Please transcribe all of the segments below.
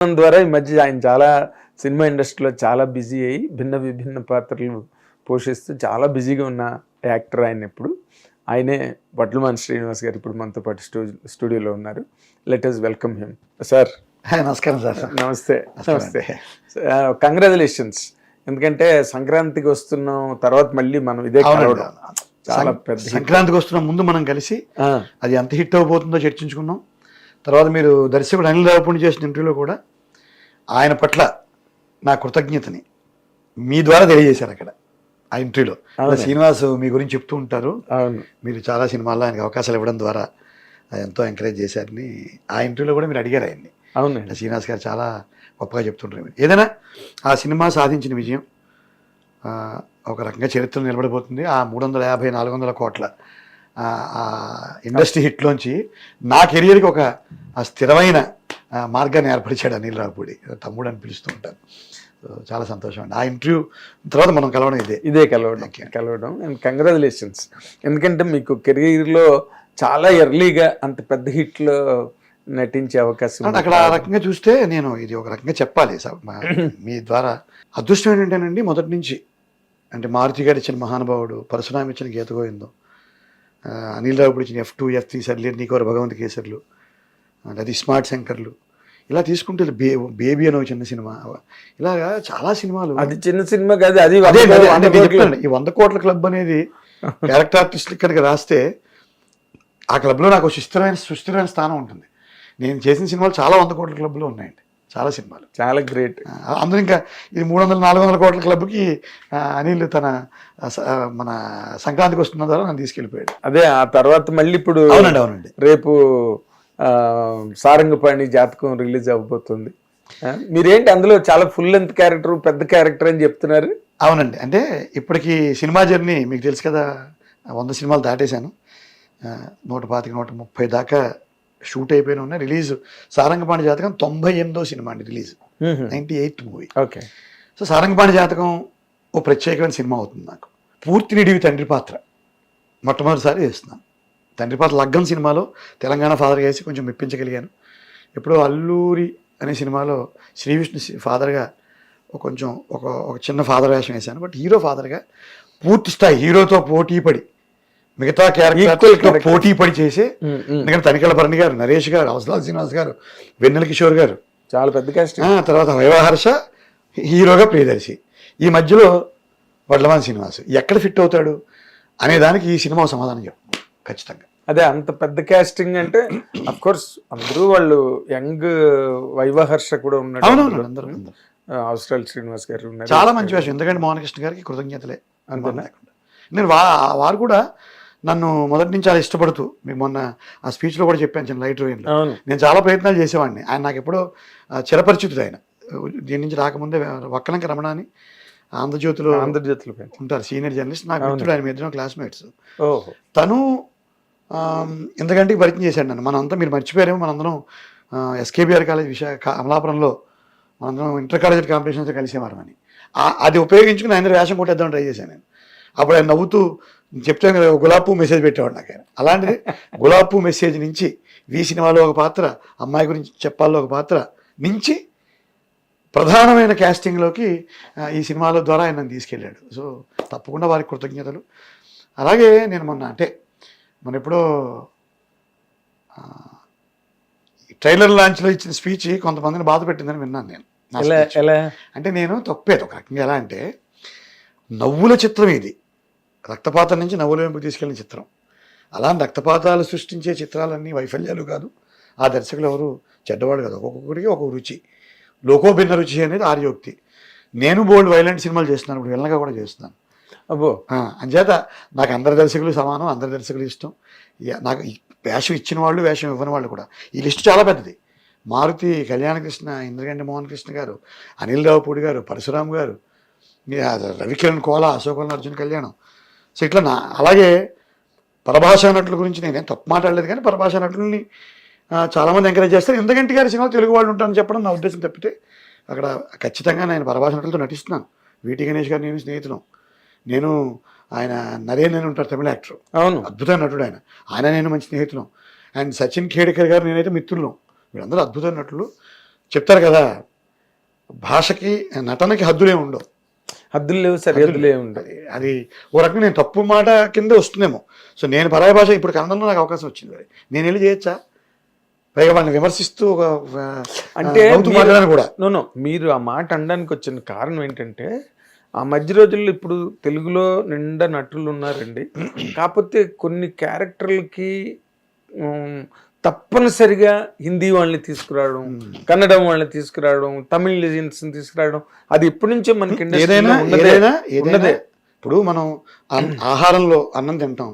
ద్వారా ఈ మధ్య ఆయన చాలా సినిమా ఇండస్ట్రీలో చాలా బిజీ అయ్యి భిన్న విభిన్న పాత్రలు పోషిస్తూ చాలా బిజీగా ఉన్న యాక్టర్ ఆయన ఇప్పుడు ఆయనే వడ్లమాన్ శ్రీనివాస్ గారు ఇప్పుడు మనతో పాటు స్టూ స్టూడియోలో ఉన్నారు. Let us welcome him sir నమస్కారం సార్. నమస్తే. నమస్తే. కంగ్రాచులేషన్స్ ఎందుకంటే సంక్రాంతికి వస్తున్నాం తర్వాత మళ్ళీ మనం ఇదే. కలవడం చాలా పెద్ద. సంక్రాంతికి వస్తున్న ముందు మనం కలిసి అది ఎంత హిట్ అవబోతుందో చర్చించుకున్నాం. తర్వాత మీరు దర్శకుడు అనిల్ రావుపూడి చేసిన ఇంటర్వ్యూలో కూడా ఆయన పట్ల నా కృతజ్ఞతని మీ ద్వారా తెలియజేశారు అక్కడ ఆ ఇంటర్వ్యూలో. శ్రీనివాస్ మీ గురించి చెప్తూ ఉంటారు. అవును. మీరు చాలా సినిమాల్లో ఆయనకి అవకాశాలు ఇవ్వడం ద్వారా ఎంతో ఎంకరేజ్ చేశారని ఆ ఇంటర్వ్యూలో కూడా మీరు అడిగారు ఆయన్ని. అవునండి శ్రీనివాస్ గారు చాలా గొప్పగా చెప్తుంటారు. మీరు. ఏదైనా ఆ సినిమా సాధించిన విజయం ఒక రకంగా చరిత్రలో నిలబడిపోతుంది. ఆ మూడు వందల యాభై నాలుగు వందల కోట్ల ఇండస్ట్రీ హిట్లోంచి నా కెరియర్కి ఒక స్థిరమైన మార్గాన్ని ఏర్పరిచాడు అనిల్ రావుపూడి. తమ్ముడు అని పిలుస్తూ ఉంటాను చాలా సంతోషం అండి ఆ ఇంటర్వ్యూ తర్వాత మనం కలవడం ఇదే. ఇదే కలవడం. కలవడం. అండ్ కంగ్రాచులేషన్స్ ఎందుకంటే మీకు కెరీర్లో చాలా ఎర్లీగా అంత పెద్ద హిట్లో నటించే అవకాశం అక్కడ ఆ రకంగా చూస్తే నేను ఇది ఒక రకంగా చెప్పాలి. మా- ద్వారా. అదృష్టం ఏంటంటేనండి మొదటి నుంచి అంటే మారుతి గారు ఇచ్చిన మహానుభావుడు పరశురామి ఇచ్చిన గీత గోవిందం అనిల్ రావుడు ఇచ్చిన ఎఫ్ టూ ఎఫ్ త్రీ సర్లే నీకోర భగవంత్ కేసర్లు అది స్మార్ట్ శంకర్లు. ఇలా తీసుకుంటే బే బేబీ అని ఒక చిన్న సినిమా. ఇలాగా చాలా సినిమాలు. అది చిన్న సినిమా కాదు అది నేను. చెప్తాను, ఈ వంద కోట్ల క్లబ్ అనేది క్యారెక్టర్ ఆర్టిస్ట్ కనుక రాస్తే ఆ క్లబ్లో నాకు సుస్థిరమైన సుస్థిరమైన స్థానం ఉంటుంది. నేను చేసిన సినిమాలు చాలా వంద కోట్ల క్లబ్లో ఉన్నాయండి. చాలా సినిమాలు. చాలా గ్రేట్. అందరూ ఇంకా ఇది మూడు వందల నాలుగు వందల కోట్ల క్లబ్కి అనిల్ తన మన సంక్రాంతికి వస్తున్న ద్వారా నన్ను తీసుకెళ్ళిపోయాడు. అదే ఆ తర్వాత మళ్ళీ ఇప్పుడు అవునండి అవునండి. రేపు సారంగపాణి జాతకం రిలీజ్ అవబోతుంది ఆ, మీరేంటి అందులో చాలా ఫుల్ లెంత్ క్యారెక్టర్ పెద్ద క్యారెక్టర్ అని చెప్తున్నారు? అవునండి. అంటే ఇప్పటికి సినిమా జర్నీ మీకు తెలుసు కదా వంద సినిమాలు దాటేశాను. నూట పాతిక నూట ముప్పై దాకా షూట్ అయిపోయిన ఉన్నాయి రిలీజ్. సారంగపాణి జాతకం తొంభై ఎనిమిదో సినిమా అండి release. Ninety eighth movie. Okay. So Sarangapani Jathakam ఓ ప్రత్యేకమైన సినిమా అవుతుంది నాకు. పూర్తి నిడివి తండ్రి పాత్ర. మొట్టమొదటిసారి చేస్తున్నాను. తండ్రి పాత్ర లగ్గం సినిమాలో తెలంగాణ ఫాదర్గా వేసి కొంచెం మెప్పించగలిగాను. ఎప్పుడో అల్లూరి అనే సినిమాలో శ్రీ విష్ణు ఫాదర్గా కొంచెం ఒక ఒక చిన్న ఫాదర్ వేషం వేశాను. బట్ హీరో ఫాదర్గా పూర్తి స్థాయి హీరోతో పోటీ పడి మిగతా క్యారెక్టర్. పోటీ పడి చేసి ఎందుకంటే తనికల భరణి గారు నరేష్ గారు అవసరాల శ్రీనివాస్ గారు వెన్నెల కిషోర్ గారు. చాలా పెద్ద తర్వాత వైవాహర్ష హీరోగా ప్రియదర్శి. ఈ మధ్యలో వడ్లమాన్ శ్రీనివాస్ ఎక్కడ ఫిట్ అవుతాడు అనే దానికి ఈ సినిమా సమాధానం చెప్పు. ఖచ్చితంగా. అదే అంత పెద్ద కాస్టింగ్ అంటే అఫ్ కోర్స్ అందరూ వాళ్ళు యంగ్ వైవహర్ష కూడా ఉన్నాడు. అవునవును అందరూ. అవసరాలు శ్రీనివాస్ గారు ఉన్నారు. చాలా మంచి వేషం. ఎందుకంటే మోహన్ కృష్ణ గారికి కృతజ్ఞతలే. అంతేనా? నేను వా వారు కూడా నన్ను మొదటి నుంచి చాలా ఇష్టపడుతూ మీకు మొన్న ఆ స్పీచ్లో కూడా చెప్పాను చిన్న లైట్ రోయిన్లో అవును. నేను చాలా ప్రయత్నాలు చేసేవాడిని. ఆయన నాకు ఎప్పుడో చిరపరిచితుడు ఆయన. దీని నుంచి రాకముందే వక్కలంక రమణ అని ఆంధ్రజ్యోతిలో ఆంధ్రజ్యోతిలో. ఉంటారు. సీనియర్ జర్నలిస్ట్ నాకు. మిత్రుడు ఆయన మీ ఇద్దరం క్లాస్మేట్స్ తను ఇంతకంటే పరిచయం చేశాడు నన్ను. మనంతా మీరు మర్చిపోయారేమో మనందరం ఎస్కేబిఆర్ కాలేజ్ విశాఖ అమలాపురంలో మనందరం ఇంటర్ కాలేజ్ కాంపిటీషన్తో కలిసేవారమని. ఆ- అది ఉపయోగించుకుని ఆయన వేషం కొట్టేద్దాం ట్రై చేశాను నేను. అప్పుడు ఆయన నవ్వుతూ చెప్తాను కదా గులాబ్ మెసేజ్ పెట్టేవాడు నాకు ఆయన. అలాంటిది గులాబ్ మెసేజ్ నుంచి వి సినిమాలో ఒక పాత్ర అమ్మాయి గురించి చెప్పాలో ఒక పాత్ర నుంచి ప్రధానమైన క్యాస్టింగ్లోకి ఈ సినిమాల ద్వారా ఆయన తీసుకెళ్ళాడు. సో తప్పకుండా వారికి కృతజ్ఞతలు. అలాగే నేను మొన్న అంటే మన ఎప్పుడో ట్రైలర్ లాంచ్లో ఇచ్చిన స్పీచ్ కొంతమందిని బాధ పెట్టిందని విన్నాను నేను. అంటే నేను తప్పేది ఒక రకంగా ఎలా అంటే నవ్వుల చిత్రం ఇది. రక్తపాతం నుంచి నవ్వుల వైపు తీసుకెళ్ళిన చిత్రం. అలాంటి రక్తపాతాలు సృష్టించే చిత్రాలన్నీ వైఫల్యాలు కాదు. ఆ దర్శకులు ఎవరు? చెడ్డవాడు కాదు. ఒక్కొక్కడికి ఒక్కొక్క రుచి. లోకో భిన్న రుచి అనేది ఆర్యోక్తి నేను బోల్డ్ వైలెంట్ సినిమాలు చేస్తున్నాను. ఇప్పుడు విలనగా కూడా చేస్తున్నాను. అబ్బో. అంచేత నాకు అందరి దర్శకులు సమానం అందరి దర్శకులు ఇష్టం. ఇక నాకు వేషం ఇచ్చిన వాళ్ళు వేషం ఇవ్వని వాళ్ళు కూడా. ఈ లిస్ట్ చాలా పెద్దది. మారుతి కళ్యాణకృష్ణ ఇంద్రగంటి మోహన్ కృష్ణ గారు అనిల్ రావుపూడి గారు పరశురామ్ గారు రవికిరణ్ కోల అశోకన్ అర్జున్ కళ్యాణం. సో ఇట్లా నా అలాగే పరభాషా నటుల గురించి నేనేం తప్పు మాట్లాడలేదు కానీ పరభాషా నటుల్ని చాలామంది ఎంకరేజ్ చేస్తారు. ఇంద్రగంటి గారి సినిమా తెలుగు వాళ్ళు ఉంటారని చెప్పడం నా ఉద్దేశం తప్పితే అక్కడ ఖచ్చితంగా నేను పరభాష నటులతో నటిస్తున్నాను. వీటి గణేష్ గారు నేను స్నేహితులం. నేను ఆయన నరేన్ అని ఉంటారు తమిళ యాక్టర్. అవును. అద్భుతమైన నటుడు ఆయన. ఆయన నేను మంచి స్నేహితులం. అండ్ సచిన్ ఖేడ్కర్ గారు నేనైతే మిత్రులం. వీళ్ళందరూ అద్భుతమైన నటులు. చెప్తారు కదా భాషకి నటనకి హద్దులే ఉండవు. హద్దులు లేవు సరిహద్దులు లేవు. ఉండవు. అది ఓ రకంగా నేను తప్పు మాట కింద వస్తుందేమో. సో నేను పరాయ భాష ఇప్పుడు కన్నడంలో నాకు అవకాశం వచ్చింది మరి. నేను వెళ్ళి చేయొచ్చా? పైగా వాళ్ళని విమర్శిస్తూ ఒక అంటే కూడా. నో మీరు ఆ మాట అనడానికి వచ్చిన కారణం ఏంటంటే ఆ మధ్య రోజుల్లో ఇప్పుడు తెలుగులో నిండా నటులు ఉన్నారండి. కాకపోతే కొన్ని క్యారెక్టర్లకి తప్పనిసరిగా హిందీ వాళ్ళని తీసుకురావడం కన్నడం వాళ్ళని తీసుకురావడం తమిళ లెజెండ్స్ తీసుకురావడం అది ఎప్పటి నుంచో మనకి ఏదైనా ఇప్పుడు మనం ఆహారంలో అన్నం తింటాం.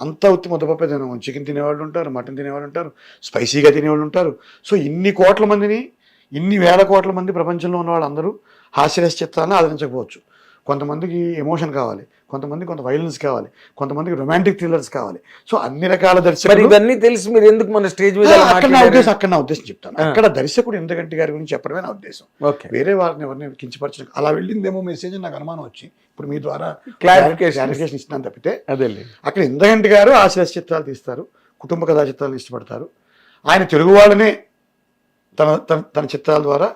అంతా ఉత్తి ముద్దపప్పే తినాం చికెన్ తినేవాళ్ళు ఉంటారు మటన్ తినేవాళ్ళు ఉంటారు స్పైసీగా తినేవాళ్ళు ఉంటారు. సో ఇన్ని కోట్ల మందిని ఇన్ని వేల కోట్ల మంది ప్రపంచంలో ఉన్న వాళ్ళందరూ హాస్యరస చిత్రాలను ఆదరించకపోవచ్చు. కొంతమందికి ఎమోషన్ కావాలి కొంతమంది కొంత వైలెన్స్ కావాలి కొంతమందికి రొమాంటిక్ థ్రిల్లర్స్ కావాలి. సో అన్ని రకాల దర్శకులు ఇవన్నీ తెలిసి మీరు ఎందుకు మన స్టేజ్ మీద అక్కడ నా? ఉద్దేశం అక్కడ నా ఉద్దేశం చెప్తాను. అక్కడ దర్శకుడు ఎందుకంటే గారి గురించి చెప్పడమే నా ఉద్దేశం. ఓకే. వేరే వారిని ఎవరిని కించపరచడం అలా వెళ్ళిందేమో మెసేజ్ నాకు అనుమానం వచ్చి ఇప్పుడు మీ ద్వారా. క్లారిఫికేషన్ ఇస్తున్నాను తప్పితే అదేలే. అక్కడ ఇందగంటి గారు ఆశ్రయ చిత్రాలు తీస్తారు కుటుంబ కథా చిత్రాలు ఇష్టపడతారు. ఆయన తెలుగు వాళ్ళనే తన తన తన చిత్రాల ద్వారా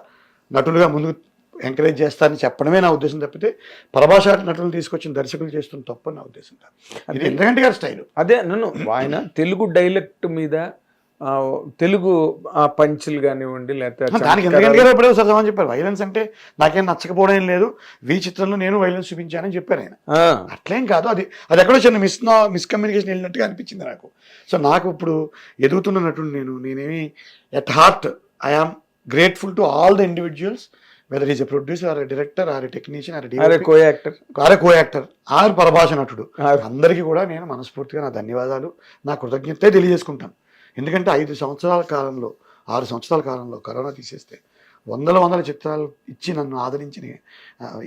నటులుగా ముందుకు ఎంకరేజ్ చేస్తారని చెప్పడమే నా ఉద్దేశం తప్పితే పరభాషా నటులు తీసుకొచ్చిన దర్శకులు చేస్తున్న తప్పు అని నా ఉద్దేశం కాదు. ఇది ఇందగంటి గారి స్టైల్. అదే నన్ను ఆయన తెలుగు డైలెక్ట్ మీద తెలుగు ఆ పంచులు కానివ్వండి లేకపోతే దానికి చమత్కారాలు- ఎందుకంటే గారు ఎప్పుడో సమాధానం చెప్పారు. వైలెన్స్ అంటే నాకేం నచ్చకపోవడం ఏం లేదు. వీ చిత్రంలో నేను వైలెన్స్ చూపించానని చెప్పారు ఆయన. అట్లేం కాదు. అది అది ఎక్కడో చిన్న మిస్ మిస్కమ్యూనికేషన్ వెళ్ళినట్టుగా అనిపించింది నాకు. సో నాకు ఇప్పుడు ఎదుగుతున్న నటుడు నేను. నేనేమి at heart I am grateful to all the individuals whether is a producer or director or technician or co actor or co actor or పరభాష నటుడు. అందరికీ కూడా నేను మనస్ఫూర్తిగా నా ధన్యవాదాలు నా కృతజ్ఞతే తెలియజేసుకుంటాను. ఎందుకంటే ఐదు సంవత్సరాల కాలంలో ఆరు సంవత్సరాల కాలంలో కరోనా తీసేస్తే వందల వందల చిత్రాలు ఇచ్చి నన్ను ఆదరించిన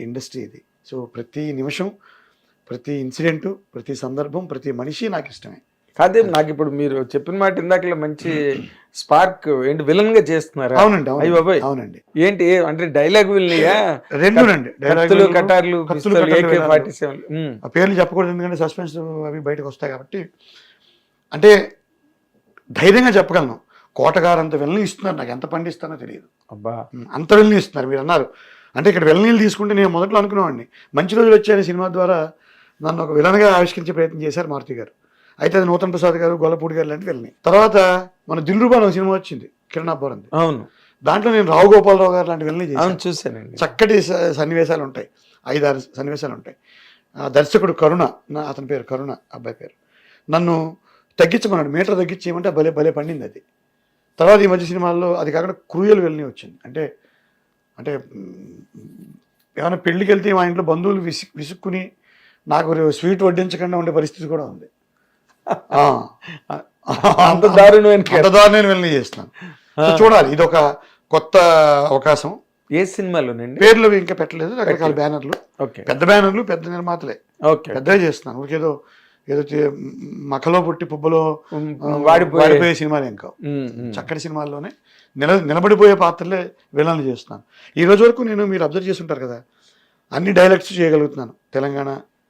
ఇండస్ట్రీ ఇది. సో ప్రతి నిమిషం ప్రతి ఇన్సిడెంటు ప్రతి సందర్భం ప్రతి మనిషి నాకు ఇష్టమే. కాదే నాకు ఇప్పుడు మీరు చెప్పిన మాట ఇందాకలా మంచి స్పార్క్ ఏంటి విలన్గా చేస్తున్నారా? అవునండి అయ్య బాబాయ్. అవునండి. ఏంటి అంటే డైలాగ్ విల్నియా రెండునండి కత్తులు డైలాగులు, కటార్లు వేలాలు. Forty seven. ఆ పేర్లు చెప్పకూడదు ఎందుకంటే సస్పెన్స్ అవి బయటకు వస్తాయి కాబట్టి. అంటే ధైర్యంగా చెప్పగలను. కోటగారు అంత వెళ్ళని ఇస్తున్నారు నాకు ఎంత పండిస్తానో తెలియదు. అబ్బా. అంత వెళ్ళని ఇస్తున్నారు మీరు అన్నారు. అంటే ఇక్కడ వెళ్ళనీళ్ళు తీసుకుంటే నేను మొదట్లో అనుకునేవాడిని. మంచి రోజులు వచ్చాయని సినిమా ద్వారా నన్ను ఒక విలన్గా ఆవిష్కరించే ప్రయత్నం చేశారు మారుతి గారు. అయితే అది నూతన్ ప్రసాద్ గారు గొల్లపూడి గారు లాంటి వెళ్ళని. తర్వాత మన దిల్రూబాన్ ఒక సినిమా వచ్చింది కిరణ్ అబ్బోరంది అవును. దాంట్లో నేను రావు గోపాలరావు గారు లాంటి వెళ్ళని చేశాను. అవును చూసానండి చక్కటి సన్నివేశాలు ఉంటాయి. ఐదారు సన్నివేశాలు ఉంటాయి ఆ దర్శకుడు కరుణ నా అతని పేరు కరుణ అబ్బాయి పేరు. నన్ను తగ్గించమన్నాడు మీటర్ తగ్గించేయమంటే భలే భలే పండింది అది. తర్వాత ఈ మధ్య సినిమాల్లో అది కాకుండా క్రూయల్ వెళ్ళని వచ్చింది. అంటే అంటే ఏమైనా పెళ్ళికి వెళ్తే మా ఇంట్లో బంధువులు విసి విసుక్కుని నాకు స్వీట్ వడ్డించకుండా ఉండే పరిస్థితి కూడా ఉంది. అంత దారుణమైన అంత దారుణమైన వెళ్ళని చేస్తున్నాను? చూడాలి ఇది ఒక కొత్త అవకాశం. ఏ సినిమాలోనండి? పేర్లు ఇంకా పెట్టలేదు రకరకాల బ్యానర్లు. ఓకే. పెద్ద బ్యానర్లు పెద్ద నిర్మాతలే. ఓకే. పెద్దగా చేస్తున్నాను. ఊరికేదో ఏదో చే- మఖలో పుట్టి పుబ్బలో వాడిపోయే- సినిమాలు ఉమ్. చక్కటి సినిమాల్లోనే నిల నిలబడిపోయే పాత్రలే విలన్లు చేస్తున్నాను. ఈ రోజు వరకు నేను మీరు అబ్జర్వ్ చేసి ఉంటారు కదా అన్ని డైలెక్ట్స్ చేయగలుగుతున్నాను. తెలంగాణ.